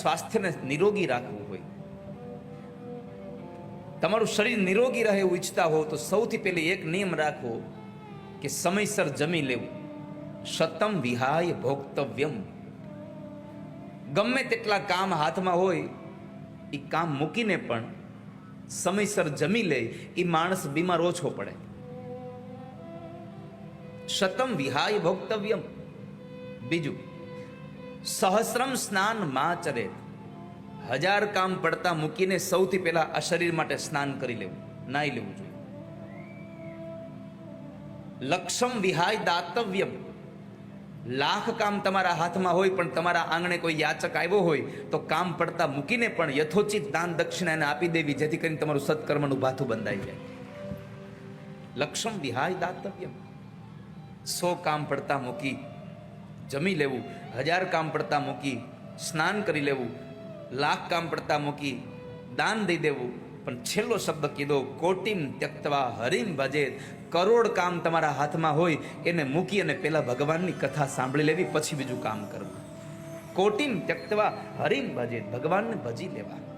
સ્વાસ્થ્યને નિરોગી રાખવું હોય. તમારું શરીર નિરોગી રહે એવું ઈચ્છતા હો તો સૌથી પહેલી એક નિયમ રાખવો કે સમયસર જમી લેવું. શતમ વિહાય ભોક્તવ્યમ. ગમે તેટલા કામ હાથમાં હોય એ કામ મૂકીને પણ સમયસર જમી લે એ માણસ બીમાર ઓછો પડે. શતમ વિહાય ભોક્તવ્યમ. બીજું સહસ્રમ સ્નાન માચરે હજાર કામ પડતા મૂકીને સૌથી પહેલા આ શરીર માટે સ્નાન કરી લેવું, નાહી લેવું જોઈએ. લક્ષમ વિહાય દાતવ્યમ. લાખ કામ તમારા હાથમાં હોય પણ તમારા આંગણે કોઈ યાચક આવ્યો હોય તો કામ પડતા મૂકીને પણ યથોચિત દાન દક્ષિણા એને આપી દેવી, જેથી કરીને તમારું સત્કર્મનું ભાથું બંધાઈ જાય. લક્ષમ વિહાય દાતવ્યમ. સો કામ પડતા મૂકી જમી લેવું, હજાર કામ પડતા મૂકી, સ્નાન કરી લેવું, લાખ કામ પડતા મૂકી, દાન દઈ દેવું. પણ છેલ્લો શબ્દ કીધો, કોટિમ ત્યક્તવા હરિમ ભજે. કરોડ કામ તમારા હાથમાં હોય, એને મૂકી અને પેલા ભગવાનની કથા સાંભળી લેવી, પછી બીજું કામ કરવું. કોટિમ ત્યક્તવા હરિમ ભજે, ભગવાનને ભજી લેવા.